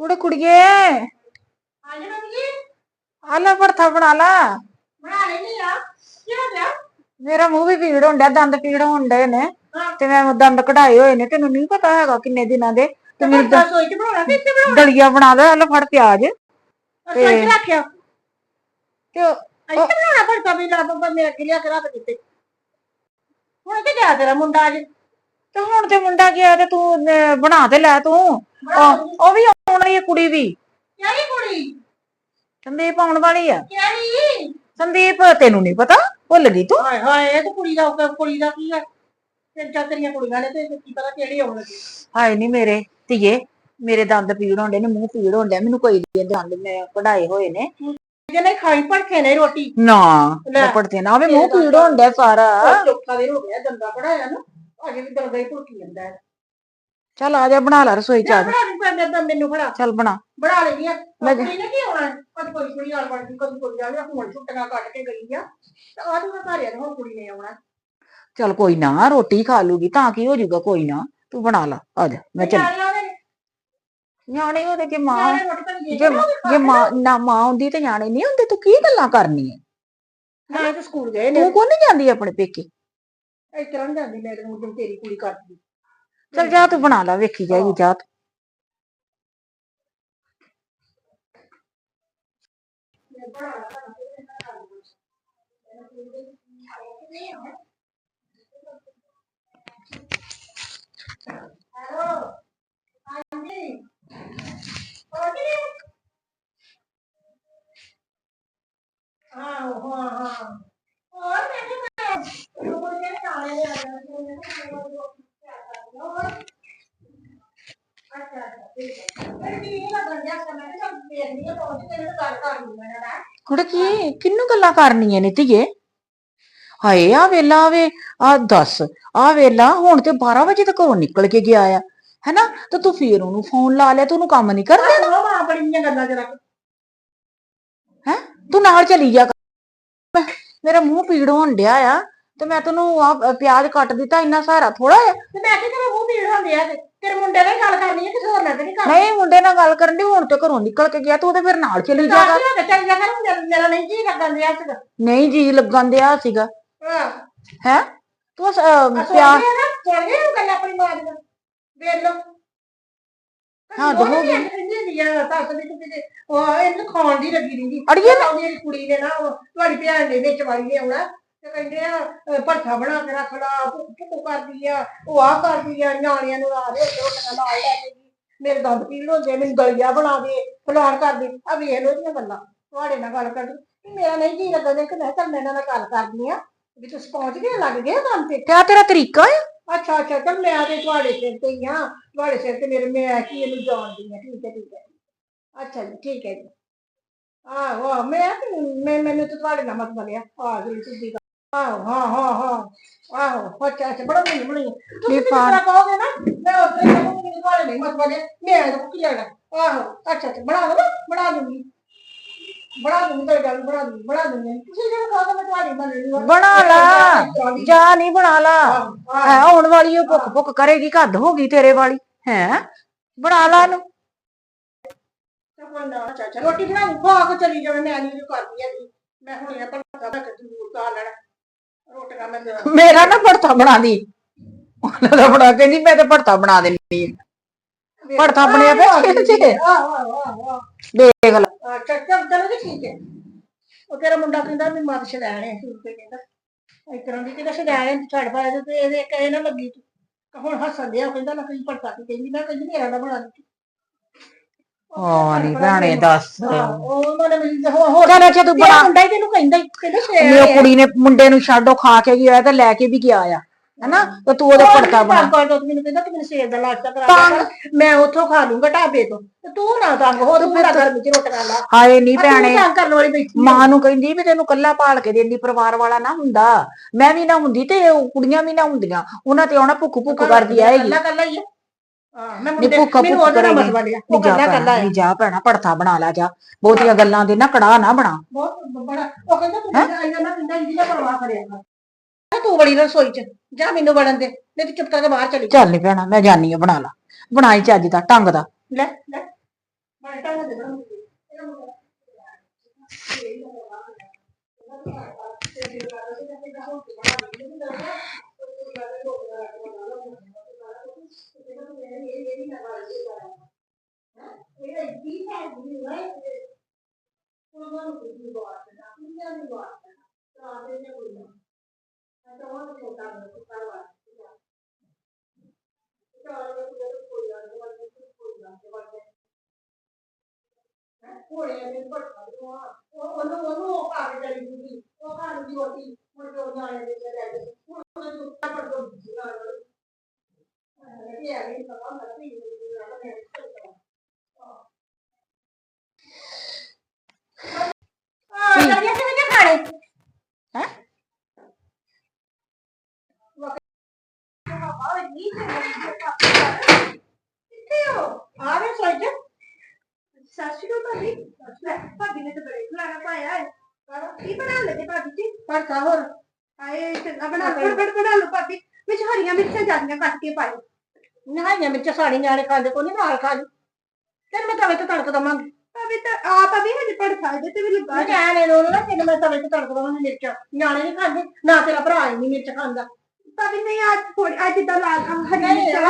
ਕੁੜੇ ਕੁੜੀਏ ਹਾਂਜੀ ਮੰਮੀ ਜੀ ਆ ਲੈ ਭਰਥਾ ਬਣਾ ਲਾ ਬਣਾ ਲੈਣੀ ਆ ਕੀ ਹੋ ਗਿਆ ਮੇਰਾ ਮੂੰਹ ਵੀ ਪੀੜ ਹੁੰਦਾ ਦੰਦ ਪੀੜ ਹੁੰਦੇ ਨੇ ਤੇ ਮੈਂ ਦੰਦ ਕਢਾਏ ਹੋਏ ਨੇ ਤੈਨੂੰ ਨਹੀਂ ਪਤਾ ਹੈਗਾ ਕਿੰਨੇ ਦਿਨਾਂ ਦੇ ਤੇ ਬਣਾਉਣਾ ਦਲੀਆ ਬਣਾ ਲੈ ਲੈ ਫੜ ਪਿਆਜ ਸੋਚ ਕੇ ਰੱਖਿਆ। ਤੇ ਉਹ- ਇੱਥੇ ਬਣਾਉਣਾ ਪਰ ਕभी ਲਾ ਬੰਦਾ ਮੈਂ ਅੱਗੇ ਲਿਆ ਕੇ ਰੱਖ ਦਿੱਤੇ। ਹੁਣ ਕਿ ਗਿਆ ਤੇਰਾ ਮੁੰਡਾ ਅੱਜ? ਤੇ ਹੁਣ ਤੇ ਮੁੰਡਾ ਗਿਆ ਤੇ ਤੂੰ ਅਹ, ਬਣਾ ਤੇ ਲੈ ਤੂੰ। ਉਹ ਉਹ ਵੀ ਆਉਣ ਵਾਲੀ ਹੈ ਕੁੜੀ ਵੀ। ਕਿਹੜੀ ਕੁੜੀ? ਸੰਦੀਪ ਆਉਣ ਵਾਲੀ ਆ। ਕਿਹੜੀ? ਸੰਦੀਪ ਤੈਨੂੰ ਨਹੀਂ ਪਤਾ? ਭੁੱਲ ਗਈ ਤੂੰ? ਹਾਏ ਹਾਏ ਇਹ ਤਾਂ ਕੁੜੀ ਦਾ ਕੁੜੀ ਦਾ ਕੀ ਹੈ ਤਿੰਨ ਚਾਰ ਤੇਰੀਆਂ ਕੁੜੀਆਂ ਨੇ ਤੇ ਕੀ ਪਤਾ ਕਿਹੜੀ ਆਉਣ ਲੱਗੀ। ਹਾਏ ਨਹੀਂ ਮੇਰੇ ਧੀਏ। ਮੇਰੇ ਦੰਦ ਪੀੜ ਹੁੰਦੇ ਨੇ ਮੂੰਹ ਪੀੜ ਹੁੰਦਾ ਮੈਨੂੰ ਕੋਈ ਦੇ ਦੰਦ ਮੈਂ ਕਢਾਏ ਹੋਏ ਨੇ। ਜਿਹਨੇ ਖਾਈ ਭੜਕੇ ਨੇ ਰੋਟੀ। ਨਾ ਲੈ। ਪੜਦੇ ਨਾ ਵੇ ਮੂੰਹ ਪੀੜ ਹੁੰਦਾ ਸਾਰਾ। ਚੌਥਾ ਦਿਨ ਹੋ ਗਿਆ ਦੰਦਾ ਪੜਾਇਆ ਨਾ ਅਜੇ ਵੀ ਦੰਦਾ ਹੀ ਭੁੜਕੀ ਜਾਂਦਾ ਹੈ। ਚੱਲ ਆ ਜਾ ਬਣਾ ਲੈ ਰਸੋਈ ਚ ਆ ਜਾ। ਬਣਾ ਨਹੀਂ ਪੈਂਦਾ ਤਾਂ ਮੈਨੂੰ ਫੜਾ। ਚੱਲ ਬਣਾ। ਬਣਾ ਲੈਣੀ ਆ ਮੈਂ- ਕੁੜੀ ਨੇ ਕੀ ਆਉਣਾ ਕਦ ਕੋਈ ਕੁੜੀ ਆਲ ਬਣ ਗਈ ਕਦੀ ਕੋਈ ਜਾਵੇ ਹੁਣ ਛੁੱਟੀਆਂ ਕੱਟ ਕੇ ਗਈ ਆ। ਤਾਂ ਆਹ ਤਾਂ ਘਰ ਆ ਹੁਣ ਕੁੜੀ ਨੇ ਆਉਣਾ ਚੱਲ ਕੋਈ ਨਾ ਰੋਟੀ ਖਾ ਲੂਗੀ ਤਾਂ ਕੀ ਹੋ ਜਾਊਗਾ ਕੋਈ ਨਾ। ਤੂੰ ਬਣਾ ਲਾ ਆ ਜਾ ਮੈਂ ਚੱਲ। ਉਹਦੇ ਨਿਆਣੇ ਉਹਦੇ ਕਿ ਮਾਂ ਨਿਆਣੇ ਰੋਟੀ ਜੇ ਜੇ ਮਾਂ ਨਾ ਮਾਂ ਹੁੰਦੀ ਤੇ ਨਿਆਣੇ ਨਹੀਂ ਹੁੰਦੇ ਤੂੰ ਕੀ ਗੱਲਾਂ ਕਰਨੀਆਂ? ਨਾ ਤੇ ਸਕੂਲ ਗਏ ਨੇ। ਤੂੰ ਕੋ ਨਹੀਂ ਜਾਂਦੀ ਆਪਣੇ ਪੇਕੇ? ਇਸ ਤਰ੍ਹਾਂ ਨੀ ਜਾਂਦੀ ਮੇਰੇ ਨੂੰ ਤੇਰੀ ਕੁੜੀ ਕਰਦੀ। ਚੱਲ ਜਾ ਤੂੰ ਬਣਾ ਲਾ ਵੇਖੀ ਜਾਏਗੀ ਜਾ ਤੂੰ। ਹੈਲੋ? ਹਾਂਜੀ ਹੋਰ ਕੀ ਹਾਂ ਹਾਂ ਹਾਂ ਹੋਰ ਮੈਂ ਵੀ ਮੈਂ ਉਹ ਕੋਈ ਕਹਿੰਦਾ ਕਾਲੇ ਦੇ ਆ ਗਿਆ ਅੱਛਾ ਅੱਛਾ ਠੀਕ ਹੈ ਫਿਰ ਕੀ ਇਹ ਲੱਗਣ ਗਿਆ ਸੀ ਮੈਂ ਕਿਹਾ ਚੱਲ ਦੇਖਦੀ ਆ ਪਹੁੰਚ ਕੇ ਇਹਨੂੰ ਗੱਲ ਕਰ ਲੂੰਗਾ ਨਾ ਕੁੜੇ ਕੀ ਕਿੰਨੂੰ ਗੱਲਾਂ ਕਰਨੀਆਂ ਨੇ ਧੀਏ? ਹਾਏ ਆ ਵੇਲਾ ਵੇ ਆ ਦੱਸ ਆ ਵੇਲਾ ਹੁਣ ਤੇ 12 ਵਜੇ ਤੱਕ ਘਰੋਂ ਨਿਕਲ ਕੇ ਗਿਆ ਆ ਹੈਨਾ? ਤੇ ਤੂੰ ਫੇਰ ਉਹਨੂੰ ਫੋਨ ਲਾ ਲਿਆ ਤੂੰ ਉਹਨੂੰ ਕੰਮ ਨਹੀਂ ਕਰਦਾ? ਉਹ ਮਾਂ ਬੜੀਆਂ ਗੱਲਾਂ ਜਰਾ। ਹੈ? ਤੂੰ ਨਾਲ ਚਲੀ ਜਾ ਮੇਰਾ ਮੂੰਹ ਪੀੜ ਹੋਣ ਡਿਆ ਆ ਤੇ ਮੈਂ ਤੈਨੂੰ ਆ ਪਿਆਜ਼ ਕੱਟ ਦਿੱਤਾ ਇੰਨਾ ਸਾਰਾ ਥੋੜਾ ਆ। ਤੇ ਮੈਂ ਕਿ ਤੇਰਾ ਮੂੰਹ ਪੀੜ ਹੁੰਦੀ ਆ ਤੇ। ਤੇਰੇ ਮੁੰਡੇ ਨਾਲ ਹੀ ਗੱਲ ਕਰਨੀ ਹੈ ਕਿਸੇ ਹੋਰ ਨਾਲ ਤੇ ਨਹੀਂ ਕਰਨੀ। ਨਹੀਂ ਮੁੰਡੇ ਨਾਲ ਗੱਲ ਕਰਨ ਦੀ ਹੁਣ ਤੇ ਘਰੋਂ ਨਿਕਲ ਕੇ ਗਿਆ ਤੂੰ ਉਹਦੇ ਫਿਰ ਨਾਲ ਚਲੀ ਜਾ ਕਰ ਜਾ ਚੱਲ ਜਾ ਕਰ ਮੇਰਾ- ਮੇਰਾ ਨਹੀਂ ਜੀ ਲੱਗਣ ਦਿਆ ਸੀਗਾ। ਨਹੀਂ ਜੀ ਲੱਗਣ ਦਿਆ ਸੀਗਾ। ਹਾਂ। ਹੈ? ਤੂੰ ਅਹ, ਪਿਆ ਪਿਆਜ਼ ਨਾ ਸੁਣ ਗਏ ਉਹ ਗੱਲ ਆਪਣੀ ਮਾਂ ਦੀ ਵੇਖ ਲਓ। ਹੱਦ ਹੋ ਗਈ। ਕਹਿੰਦੀ ਨਹੀਂ ਆ ਸੱਸ ਵੀ ਉਹ ਇਹਨੂੰ ਖਾਣ ਦੀ ਲੱਗੀ ਰਹਿੰਦੀ। ਅੜੀਏ ਮੇਰੀ ਕੁੜੀ ਨੇ ਨਾ ਉਹ ਤੁਹਾਡੀ ਭੈਣ ਨੇ ਵਿੱਚ ਵਾਲੀ ਨੇ ਆਉਣਾ ਤੇ ਕਹਿੰਦੇ ਆ ਭਰਥਾ ਬਣਾ ਕੇ ਰੱਖ ਲਾ ਭੁੱਕੂ ਕਰਦੀ ਆ ਉਹ ਆ ਕਰਦੀ ਆ ਨਿਆਣਿਆਂ ਨੂੰ ਲਾ ਦੇ ਰੋਟੀਆਂ ਨਾਲ ਲੈ ਕੇ ਮੇਰੇ ਦੰਦ ਪੀੜ ਹੁੰਦੇ ਮੈਨੂੰ ਦਲੀਆ ਬਣਾ ਦੇ ਫਲਾਣ ਕਰ ਦੇ। ਆ ਵੇਖ ਲੋ ਇਹਦੀਆਂ ਗੱਲਾਂ ਤੁਹਾਡੇ ਨਾਲ ਗੱਲ ਕਰ ਮੇਰਾ ਨਹੀਂ ਜੀ ਲੱਗਾ ਦੇਖ ਮੈਂ ਤਾਂ ਇਹਨਾਂ ਨਾਲ ਗੱਲ ਕਰਦੀ ਆ ਵੀ ਤੁਸੀਂ ਪਹੁੰਚ ਗਏ ਲੱਗ ਗਏ ਕੰਮ ਤੇ? ਕਿਆ ਤੇਰਾ ਤਰੀਕਾ ਆ? ਅੱਛਾ ਅੱਛਾ ਤਾਂ ਮੈਂ ਤੇ ਤੁਹਾਡੇ ਸਿਰ ਤੇ ਹੀ ਆ ਤੁਹਾਡੇ ਸਿਰ ਤੇ ਮੇਰੇ ਮੈਂ ਕੀ ਇਹਨੂੰ ਜਾਣਦੀ ਆ ਠੀਕ ਹੈ ਠੀਕ ਹੈ। ਅੱਛਾ ਜੀ ਠੀਕ ਹੈ ਜੀ। ਆਹੋ ਮੈਂ ਮੈਂ ਮੈਨੂੰ ਤਾਂ ਤੁਹਾਡੇ ਨਾਲ ਮਤਲਬ ਆ ਆ ਜੀ। ਸਿੱਧੀ ਗੱਲ ਆਹੋ ਹਾਂ ਹਾਂ ਹਾਂ ਆਹੋ ਅੱਛਾ ਅੱਛਾ ਬੜਾ ਮੈਨੂੰ ਬਣੀ ਤੁਸੀਂ ਵੀ ਮੈਨੂੰ ਫਾੜ- ਤਰ੍ਹਾਂ ਕਹੋਗੇ ਨਾ ਮੈਂ ਉਤਰੇ ਕਹੂੰਗੀ ਮੈਨੂੰ ਤੁਹਾਡੇ ਨਹੀਂ ਮਤਲਬ ਆ ਮੈਂ ਤਾਂ ਕੀ ਲੈਣਾ ਆਹੋ ਅੱਛਾ ਅੱਛਾ ਬਣਾ ਦੋ ਬਣਾ ਦੂੰਗੀ ਬਣਾ ਦੂੰਗੀ ਕੋਈ ਗੱਲ ਨੀ, ਬਣਾ ਦੂੰਗੀ ਬਣਾ ਦੂੰਗੀ ਤੁਸੀਂ ਜਿਹੜਾ ਕਹੋਗੇ ਮੈਂ ਤੁਹਾਡੀ ਮੰਨਣੀ ਬਣਾ ਲਾ ਜਾ ਨਹੀਂ ਬਣਾ ਲਾ ਹੈ ਆਉਣ ਵਾਲੀ ਉਹ ਭੁੱਖ ਭੁੱਖ ਕਰੇਗੀ ਕੱਦ ਹੋ ਗਈ ਤੇਰੇ ਵਾਲੀ ਹੈ ਬਣਾ ਲਾ ਇਹਨੂੰ ਅੱਛਾ ਅੱਛਾ ਰੋਟੀ ਬਣਾ ਲੂ ਖਾ ਕੇ ਚਲੀ ਜਾਵੇ ਮੈਂ ਨਹੀਂ ਕਰਦੀ ਹੈਗੀ ਮੈਂ ਹੁਣ ਇਹ ਪਤਾ ਮੇਰਾ ਨਾ ਭੜਥਾ ਬਣਾ ਦੀ ਉਹਨਾਂ ਦਾ ਬਣਾ ਕਹਿੰਦੀ ਮੈਂ ਤੇ ਭੜਥਾ ਬਣਾ ਦੇਣੀ ਭੜਥਾ ਬਣਿਆ ਪਿਆ ਚ। ਦੇਖ ਲੈ। ਅੱਛਾ ਚੱਲ ਜੀ ਠੀਕ ਹੈ। ਉਹ ਤੇਰਾ ਮੁੰਡਾ ਕਹਿੰਦਾ ਵੀ ਮੱਤ ਛੜਾਣੇ ਸੀ ਤੇ ਕਹਿੰਦਾ ਇਸ ਤਰ੍ਹਾਂ ਦੀ ਕਿਹਦਾ ਛੜਾਣੇ ਛੱਡ ਪਾਇਆ ਤੇ ਇਹਦੇ ਕਹੇ ਨਾ ਲੱਗੀ ਤੂੰ। ਹੁਣ ਹੱਸਣ ਉਹ ਕਹਿੰਦਾ ਨਾ ਕੋਈ ਭੜਕਾ ਕੇ ਕਹਿੰਦੀ? ਮੈਂ ਕਹਿੰਦੀ ਮੇਰਾ ਨਾ ਬਣਾ ਦਿੱਤੀ। ਹਾਂ ਭੈਣੇ ਦੱਸ ਉਹਨਾਂ ਨੇ ਮੈਨੂੰ ਚੱਲ ਤੂੰ ਮੁੰਡਾ ਹੀ ਤੈਨੂੰ ਕਹਿੰਦਾ ਹੀ, ਕਹਿੰਦਾ ਸ਼ੇਰ। ਉਹ ਹੈ। ਕੁੜੀ ਨੇ ਮੁੰਡੇ ਨੂੰ ਛੱਡੋ ਖਾ ਕੇ ਗਿਆ ਤੇ ਲੈ ਕੇ ਵੀ ਗਿਆ ਆ। ਹੈਨਾ? ਤੇ ਤੂੰ ਉਹਦਾ ਉਹ ਭੜਥਾ ਬਣਾ। ਤੰਗ ਕਰਦਾ ਤੂੰ ਮੈਨੂੰ ਕਹਿੰਦਾ ਕਿ ਮੈਨੂੰ ਸੇਬ ਦਾ ਲਾਸ਼ਾ ਕਰਾ ਤੰਗ? ਦੇ। ਮੈਂ ਉੱਥੋਂ ਖਾ ਲੂੰਗਾ ਢਾਬੇ ਤੋਂ। ਤੇ ਤੂੰ ਨਾ ਤੰਗ ਹੋ ਤੂੰ ਮੇਰਾ ਘਰ ਵਿੱਚ ਰੋਟੀਆਂ ਲਾ ਹਾਏ ਨਹੀਂ ਆ ਤੂੰ ਭੈਣੇ ਤੰਗ ਕਰਨ ਵਾਲੀ ਬੈਠੀ ਆ। ਮਾਂ ਨੂੰ ਕਹਿੰਦੀ ਵੀ ਤੈਨੂੰ ਕੱਲਾ ਪਾਲ ਕੇ ਦੇਂਦੀ ਪਰਿਵਾਰ ਵਾਲਾ ਨਾ ਹੁੰਦਾ। ਮੈਂ ਵੀ ਨਾ ਹੁੰਦੀ ਤੇ ਕੁੜੀਆਂ ਵੀ ਨਾ ਹੁੰਦੀਆਂ। ਉਹਨਾਂ ਤੇ ਆਉਣਾ ਭੁੱਖ ਭੁੱਖ ਕਰਦੀ ਆਏਗੀ ਕੱਲਾ ਕੱਲਾ ਹੀ ਆ। ਹਾਂ ਮੈਂ ਨੀ ਮੁੰਡੇ ਭੁੱਖਾ ਮੈਨੂੰ ਭੁੱਖ ਉਹਦੇ ਨਾਲ ਕਰੇਗੀ ਮਤਲਬ ਲਿਆ ਨੀ ਉਹ ਜਾ ਕੱਲਾ ਭੈਣਾ ਕੱਲਾ ਨੀ ਜਾ ਭੈਣਾ ਪੜਥਾ ਬਣਾ ਲਾ ਜਾ ਬਹੁਤੀਆਂ ਗੱਲਾਂ ਦੇ ਨਾ ਕੜਾ ਨਾ ਬਣਾ ਬਹੁਤ ਬੜਾ ਉਹ ਕਹਿੰਦਾ ਤੂੰ ਇੰਨਾ ਇੰਨਾ ਇੰਨਾ ਇੰਨੀ ਨਾ ਪਰਵਾਹ ਕਰਿਆ ਕਰ ਤੂੰ ਬੜੀ ਰਸੋਈ ਚ ਜਾ ਮੈਨੂੰ ਵੜਨ ਦੇ ਨਹੀਂ ਤੇ ਚੁੱਪ ਕਰਕੇ ਬਾਹਰ ਚਲੀ ਜਾ ਚੱਲ ਨੀ ਭੈਣਾ ਮੈਂ ਜਾਨੀ ਆ ਬਣਾ ਲਾ ਬਣਾਈ ਚੱਜ ਦਾ ਢੰਗ ਦਾ ਲੈ ਲੈ ਬੜਾ ਟਾਈਮ ਦੇ ਬਣਾ ਉਹਨੂੰ ਉਹਨੂੰ ਪਾ ਕੇ ਚਲੀ ਗਈ ਉਹ ਘਰ ਦੀ ਰੋਟੀ ਮੁੜ ਕੇ ਉਹ ਨਿਆਣੇ ਦੇ ਲੈ ਗਏ ਹੁਣ ਉਹਨਾਂ ਨੂੰ ਉੱਤਾ ਪਰ ਦੋ ਜੀਣਾ ਇਹ ਆ ਗਈ ਪਤਾ ਹੁੰਦਾ ਸੀ ਆ ਜਰੀਆ ਤੇ ਨਹੀਂ ਖਾਣੇ ਹੈਂ? ਕਿੱਥੇ ਹੋ ਆ ਰਹੇ ਸੋਚ ਸਾਸੀ ਨੂੰ ਭਾਬੀ ਭਾਬੀ ਨੇ ਤਾਂ ਬੜੇ ਖਲਾਣਾ ਪਾਇਆ ਹੈ ਕੀ ਬਣਾ ਲੱਗੇ ਭਾਬੀ ਜੀ ਪਰ ਕਾ ਹੋਰ ਆਏ ਚੰਗਾ ਬਣਾ ਫੜ ਬਣਾ ਲਓ ਭਾਬੀ ਵਿੱਚ ਹਰੀਆਂ ਮਿਰਚਾਂ ਜਾਂਦੀਆਂ ਕੱਟ ਕੇ ਪਾਈ ਨਿਹਾਈਆਂ ਮਿਰਚਾਂ ਸਾੜੀ ਨਿਆਣੇ ਖਾਂਦੇ ਕੋਈ ਨਹੀਂ ਨਾਲ ਖਾ ਲਈ ਤੇ ਮੈਂ ਤਵੇ ਤੇ ਤੜਕ ਦਵਾਂਗੀ ਭਾਬੀ ਤਾਂ ਆ ਭਾਬੀ ਹਜੇ ਪੜ ਸਕਦੇ ਤੇ ਵੀ ਲੱਗਾ ਨਿਆਣੇ ਨੂੰ ਨਾ ਤੈਨੂੰ ਮੈਂ ਤਵੇ ਤੇ ਤੜਕ ਦਵਾਂਗੀ ਮਿਰਚਾਂ ਨਿਆਣੇ ਨਹੀਂ ਖਾਂਦੇ ਨਾ ਤੇਰਾ ਭਰਾ ਹੀ ਨਹੀਂ ਮਿਰਚ ਖਾਂਦਾ ਭਾਬੀ ਨਹੀਂ ਅੱਜ ਥੋੜੀ ਅੱਜ ਤਾਂ ਲਾਲ ਹਰੀਆਂ ਮਿਰਚਾਂ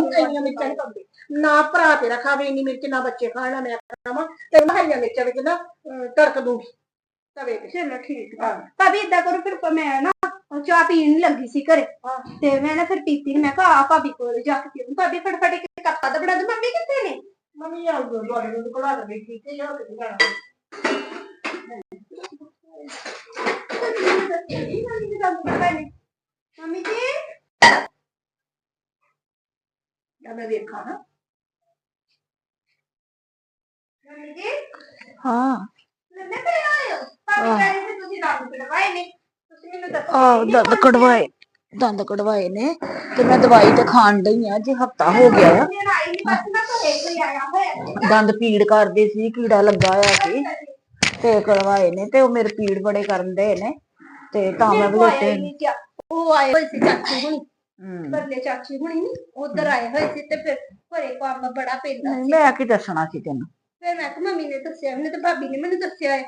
ਮਿਰਚਾਂ ਨਹੀਂ ਪਾਉਂਦੇ ਨਾ ਭਰਾ ਤੇਰਾ ਖਾਵੇ ਇੰਨੀ ਮਿਰਚ ਨਾ ਬੱਚੇ ਖਾਣ ਨਾ ਮੈਂ ਖਾਵਾਂ। ਤੇ ਮੈਂ ਹਰੀਆਂ ਮਿਰਚਾਂ ਵਿੱਚ ਨਾ ਅਹ, ਤੜਕ ਦੂੰਗੀ। ਤਵੇ ਤੇ। ਚਲੋ ਠੀਕ ਆ। ਭਾਬੀ ਏਦਾਂ ਕਰੋ ਫਿਰ ਮੈਂ ਨਾ ਉਹ ਚਾਹ ਪੀਣ ਲੱਗੀ ਸੀ ਘਰੇ। ਤੇ ਮੈਂ ਨਾ ਫਿਰ ਪੀਤੀ ਨੀ ਮੈਂ ਕਿਹਾ ਆ ਭਾਬੀ ਕੋਲ ਜਾ ਕੇ ਪੀਉਂ ਭਾਬੀ ਫਟਫਟ ਇੱਕ ਕੱਪਾ ਦਾ ਬਣਾ ਦੇ। ਮੰਮੀ ਕਿੱਥੇ ਨੇ? ਮੰਮੀ ਆ ਦੁਆਲੇ ਨੂੰ ਕੋਲਾ ਦੇ ਠੀਕ ਹੈ ਯਾਰ ਕਿੱਥੇ ਜਾਣਾ ਮੰਮੀ ਜੀ ਜਾਂ ਮੈਂ ਵੇਖਾਂ ਨਾ। ਮੰਮੀ ਜੀ ਹਾਂ। ਲੱਲੇ ਤੇ ਤੁਸੀਂ ਦੰਦ ਕਢਵਾਏ ਨੇ ਤੁਸੀਂ ਮੈਨੂੰ ਦੱਸੋ ਆਹ ਦੰਦ ਕਢਵਾਏ। ਦੰਦ ਕਢਵਾਏ ਨੇ ਤੇ ਮੈਂ ਦਵਾਈ ਤੇ ਖਾਣ ਡਈ ਆ ਜੇ ਹਫਤਾ ਹੋ ਗਿਆ ਆ ਮੈਂ ਆਈ ਨਹੀਂ ਬਸ ਨਾ ਘਰੇ ਕੋਈ ਆਇਆ ਹੋਇਆ ਦੰਦ ਪੀੜ ਕਰਦੇ ਸੀ ਕੀੜਾ ਲੱਗਾ ਹੋਇਆ ਸੀ ਤੇ ਕਢਵਾਏ ਨੇ ਤੇ ਉਹ ਮੇਰੇ ਪੀੜ ਬੜੇ ਕਰਨ ਦੇ ਨੇ ਤੇ ਤਾਂ ਮੈਂ ਬਲੇਟੇ ਨਹੀਂ ਕਿਹਾ ਉਹ ਆਏ ਹੋਏ ਸੀ ਚਾਚੀ ਹੁਣੀ। ਹਮ, ਪਰਲੇ ਚਾਚੀ ਹੁਣੀ ਨੀ ਉਧਰ ਆਏ ਹੋਏ ਸੀ ਤੇ ਫਿਰ ਘਰੇ ਕੰਮ ਬੜਾ ਪੈਂਦਾ ਨਹੀਂ, ਸੀ ਮੈਂ ਕੀ ਦੱਸਣਾ ਸੀ ਤੈਨੂੰ? ਫਿਰ ਮੈਂ ਕਿਹਾ ਮੰਮੀ ਨੇ ਦੱਸਿਆ ਮੈਨੂੰ ਤੇ ਭਾਬੀ ਨੇ ਮੈਨੂੰ ਦੱਸਿਆ ਹੈ।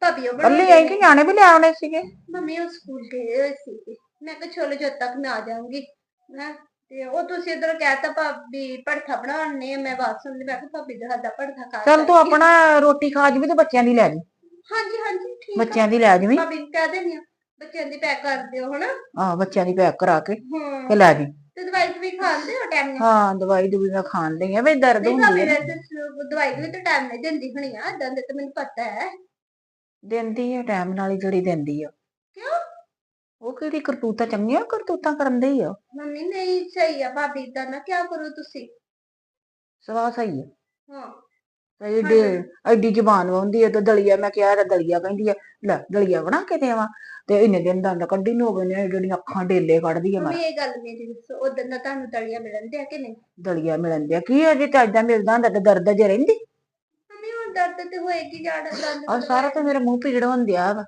ਭਾਬੀ ਉਹ ਕੱਲੀ ਆਈ ਕਿ ਨਿਆਣੇ ਵੀ ਲੈ ਆਉਣੇ ਸੀਗੇ? ਮੰਮੀ ਉਹ ਸਕੂਲ ਗਏ ਹੋਏ ਸੀ ਮੈਂ ਕਿਹਾ ਚਲੋ ਜਦ ਤੱਕ ਮੈਂ ਆ ਜਾਊਂਗੀ ਮੈਂ ਤੇ ਉਹ ਤੁਸੀਂ ਇਧਰ ਕਹਿਤਾ ਭਾਬੀ ਪੜਥਾ ਬਣਾਉਣੇ ਆ ਮੈਂ ਬਾਤ ਸੁਣ ਲਈ ਮੈਂ ਕਿਹਾ ਭਾਬੀ ਦਾ ਸਾਡਾ ਪੜਥਾ ਖਾ ਚੱਲ ਤੂੰ ਹੈ। ਆਪਣਾ ਰੋਟੀ ਖਾ ਜਵੀਂ ਤੇ ਬੱਚਿਆਂ ਦੀ ਲੈ ਜੀ। ਹਾਂਜੀ ਹਾਂਜੀ ਠੀਕ ਬੱਚਿਆਂ ਦੀ ਲੈ ਜਵੀਂ। ਭਾਬੀ ਨੂੰ ਕਹਿ ਦੇਣੀ ਆ ਬੱਚਿਆਂ ਦੀ ਪੈਕ ਕਰ ਦਿਓ ਹਨਾ? ਆਹ ਬੱਚਿਆਂ ਦੀ ਪੈਕ ਕਰਾ ਕੇ ਹਾਂ। ਤੇ ਲੈ ਜੀ। ਤੇ ਦਵਾਈ ਵੀ ਖਾਂਦੇ ਹੋ ਟਾਈਮ ਨਾਲ? ਹਾਂ ਦਵਾਈ ਦੂਈ ਮੈਂ ਖਾਣ ਲਈ ਆ ਵੀ ਦਰਦ ਹੁੰਦੀ ਹੈ ਦਵਾਈ ਵੀ ਤਾਂ ਟਾਈਮ ਨਾਲ ਦਿੰਦੀ ਹੋਣੀ ਆ ਏਦਾਂ ਦੇ ਤਾਂ ਮੈਨੂੰ ਪਤਾ ਹੈ। ਦਿੰਦੀ ਹੈ ਟਾਈਮ ਨਾਲ ਹੀ ਜਿਹੜੀ ਦਿੰਦੀ ਆ। ਕਿਉਂ? ਉਹ ਕਿਹੜੀ ਕਰਤੂਤਾਂ ਚੰਗੀਆਂ ਕਰਤੂਤਾਂ ਕਰਨ ਦੀ ਆ? ਮੰਮੀ ਨਹੀਂ ਸਹੀ ਆ ਭਾਬੀ ਏਦਾਂ ਨਾ ਕਿਆ ਕਰੋ ਤੁਸੀਂ। ਸਵਾ ਸਹੀ ਆ। ਹਾਂ। ਤੇ ਐਡੀ ਐਡੀ ਜ਼ਬਾਨ ਹੁੰਦੀ ਹੈ ਤੇ ਦਲੀਆ ਮੈਂ ਕਿਹਾ ਤਾਂ ਦਲੀਆ ਕਹਿੰਦੀ ਆ ਲੈ ਦਲੀਆ ਬਣਾ ਕੇ ਦੇਵਾਂ। ਤੇ ਇੰਨੇ ਦਿਨ ਦੰਦ ਕੱਢੀ ਨੂੰ ਹੋ ਗਏ ਨੇ ਜਿਹੜੀਆਂ ਅੱਖਾਂ ਡੇਲੇ ਕੱਢਦੀ ਆ ਮੈਂ ਇਹ ਗੱਲ ਮੇਰੀ ਦੱਸੋ ਉਦੋਂ ਦਾ ਤੁਹਾਨੂੰ ਤਲੀਆਂ ਮਿਲਣ ਦਿਆ ਕਿ ਨਹੀਂ? ਦਲੀਆ ਮਿਲਣ ਦਿਆ ਕੀ ਅਜੇ ਤਾਂ ਏਦਾਂ ਮਿਲਦਾ ਹੁੰਦਾ ਤੇ ਦਰਦ ਜੇ ਰਹਿੰਦੀ? ਮੰਮੀ ਹੁਣ ਦਰਦ ਤੇ ਹੋਏਗੀ ਜਾੜਾ ਦੰਦ ਆ ਸਾਰਾ ਤੇ ਮੇਰੇ ਮੂੰਹ ਪੀੜ ਹੁੰਦਿਆ ਵਾ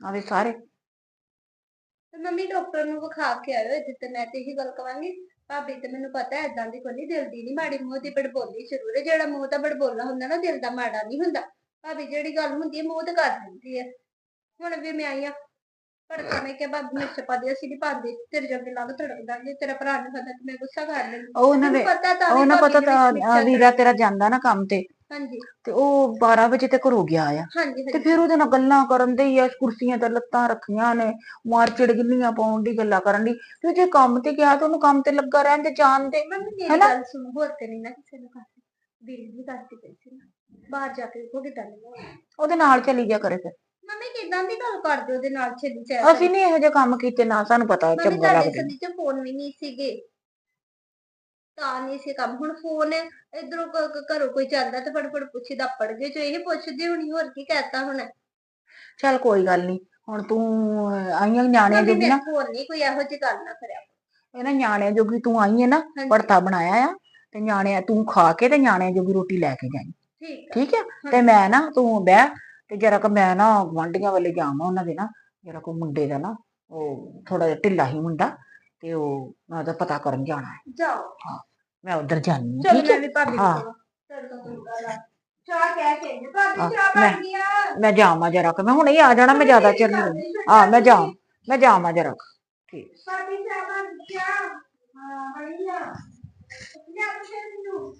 ਆਵੇ ਸਾਰੇ। ਤੇ ਮੰਮੀ ਡਾਕਟਰ ਨੂੰ ਵਿਖਾ ਕੇ ਆਇਓ ਇੱਥੇ ਤੇ ਮੈਂ ਤੇ ਇਹੀ ਗੱਲ ਕਵਾਂਗੀ। ਭਾਬੀ ਤੇ ਮੈਨੂੰ ਪਤਾ ਹੈ ਏਦਾਂ ਦੀ ਕੋਈ ਨਹੀਂ ਦਿਲ ਦੀ ਨਹੀਂ ਮਾੜੀ ਮੂੰਹ ਦੀ ਬੜਬੋਲੀ ਜ਼ਰੂਰ ਹੈ। ਜਿਹੜਾ ਮੂੰਹ ਦਾ ਬੜਬੋਲਾ ਹੁੰਦਾ ਨਾ ਦਿਲ ਦਾ ਮਾੜਾ ਨਹੀਂ ਹੁੰਦਾ। ਭਾਬੀ ਜਿਹੜੀ ਗੱਲ ਹੁੰਦੀ ਹੈ ਮੂੰਹ ਤੇ ਕਰ ਦਿੰਦੀ ਹੈ। ਹੁਣ ਵੀ ਮੈਂ ਆਈ ਆ ਪਰ ਮਿਰਚ ਪਾ ਦੇ ਅਸੀਂ ਨਹੀਂ ਪਾਉਂਦੇ। ਤੇਰੇ ਜੋਗੇ ਲੱਗ ਧੜਕ ਦਾਂਗੇ ਤੇਰਾ ਭਰਾ ਨੇ ਪਤਾ ਤੇ ਮੈਂ ਗੁੱਸਾ ਕਰ ਲੈਂਦੀ। ਉਹ ਉਹਨਾਂ ਮੈਨੂੰ ਦੇ ਪਤਾ ਤਾਂ ਉਹ ਨਾ ਪਤਾ ਤਾਂ ਮਿਰਚਾਂ ਵੀਰਾ ਤੇਰਾ ਜਾਂਦਾ ਨਾ ਕੰਮ ਤੇ। ਹਾਂਜੀ। ਤੇ ਉਹ 12 ਵਜੇ ਤੇ ਘਰੋਂ ਗਿਆ ਆ। ਹਾਂਜੀ ਤੇ ਹਾਂਜੀ ਫਿਰ ਉਹਦੇ ਨਾਲ ਗੱਲਾਂ ਕਰਨ ਦੇ ਹੀ ਆ ਕੁਰਸੀਆਂ ਤੇ ਲੱਤਾਂ ਰੱਖੀਆਂ ਨੇ ਮਾਰ ਚਿੜਗਿੱਲੀਆਂ ਪਾਉਣ ਦੀ ਗੱਲਾਂ ਕਰਨ ਦੀ ਤੇ ਜੇ ਕੰਮ ਤੇ ਗਿਆ ਤਾਂ ਉਹਨੂੰ ਕੰਮ ਤੇ ਲੱਗਾ ਰਹਿਣ ਤੇ ਜਾਣ ਦੇ। ਮੰਮੀ ਮੇਰੀ ਹੈਨਾ? ਗੱਲ ਸੁਣੋ ਹੋਰ ਤੇ ਨਹੀਂ ਨਾ ਕਿਸੇ ਨੂੰ ਕਰਦੀ। ਵੀਰ ਵੀ ਕਰਦੀ ਪਈ ਸੀ ਨਾ। ਬਾਹਰ ਜਾ ਕੇ ਦੇਖੋ ਕਿਦਾਂ ਉਹਦੇ ਨਾਲ ਚਲੀ ਜਾ ਕਰੇ ਫਿਰ। ਮੰਮੀ ਕਿਦਾਂ ਦੀ ਗੱਲ ਕਰਦੇ ਉਹਦੇ ਨਾਲ ਛੇਲੀ ਚੈ ਅਸੀਂ ਨਹੀਂ ਇਹੋ ਜਿਹੇ ਕੰਮ ਕੀਤੇ ਨਾ ਸਾਨੂੰ ਪਤਾ ਮੰਮੀ ਚੰਗਾ ਤੁਹਾਡੇ ਲੱਗਦਾ। ਸਦੀ ਚ ਫੋਨ ਵੀ ਨਹੀਂ ਸੀਗੇ। ਤਾਂ ਨਹੀਂ ਸੀ ਕੰਮ। ਹੁਣ ਫੋਨ ਇਧਰੋਂ ਘਰੋਂ ਕੋਈ ਜਾਂਦਾ ਤੇ ਫਟਫਟ ਪੁੱਛਦਾ ਪੜ ਗਏ ਜੋ ਇਹ ਪੁੱਛਦੇ ਹੁਣੀ ਹੋਰ ਕੀ ਕਹਿਤਾ ਹੁਣ? ਚੱਲ ਕੋਈ ਗੱਲ ਨਹੀਂ ਹੁਣ ਤੂੰ ਆਈਆਂ ਨਿਆਣਿਆਂ ਮੇਰੇ ਨਾ ਫੋਨ ਨਹੀਂ ਕੋਈ ਇਹੋ ਜਿਹੀ ਗੱਲ ਨਾ ਕਰਿਆ ਇਹ ਨਾ ਨਿਆਣਿਆਂ ਜੋਗੀ ਤੂੰ ਆਈ ਹੈ ਨਾ ਪੜਤਾ ਬਣਾਇਆ ਆ ਤੇ ਨਿਆਣਿਆਂ ਤੂੰ ਖਾ ਕੇ ਤੇ ਨਿਆਣਿਆਂ ਜੋਗੀ ਰੋਟੀ ਲੈ ਕੇ ਜਾਈ। ਠੀਕ ਆ। ਹੈ। ਤੇ ਮੈਂ ਨਾ ਤੂੰ ਬਹਿ ਤੇ ਜਰਾ ਕਿ ਮੈਂ ਨਾ ਗੁਆਂਢੀਆਂ ਵੱਲੇ ਜਾਵਾਂ ਉਹਨਾਂ ਦੇ ਨਾ ਜਰਾ ਕੋ ਮੁੰਡੇ ਦਾ ਨਾ ਉਹ ਥੋੜਾ ਜਿਹਾ ਢਿੱਲਾ ਹੀ ਮੁੰਡਾ। ਤੇ ਉਹ ਮੈਂ ਉਹਦਾ ਪਤਾ ਕਰਨ ਜਾਣਾ ਹੈ। ਜਾਓ। ਮੈਂ ਉਧਰ ਜਾਣੀ ਚਲ ਮੈਂ ਵੀ ਭਾਬੀ ਹਾਂ। ਨੂੰ ਤੜਕਾ ਤੁੜਕਾ ਲਾ। ਚਾਹ ਕਹਿ ਕੇ ਆਈ ਆ, ਭਾਬੀ ਹਾਂ, ਚਾਹ ਮੈਂ- ਬਣ ਗਈ ਆ। ਮੈਂ ਜਾਵਾਂ ਜਰਾ ਕਿ। ਮੈਂ ਹੁਣੇ ਹੀ ਆ ਜਾਣਾ ਮੈਂ ਜ਼ਿਆਦਾ ਚਿਰ ਨਹੀਂ ਹਾਂ ਮੈਂ ਜਾ ਮੈਂ ਜਾਵਾਂ ਜਰਾ ਕੁ। ਠੀਕ। ਭਾਬੀ ਚਾਹ ਬਣ ਗਈ ਆ। ਹਾਂ ਬਣੀ ਆ। ਲਿਆ ਤੇ ਫਿਰ ਮੈਨੂੰ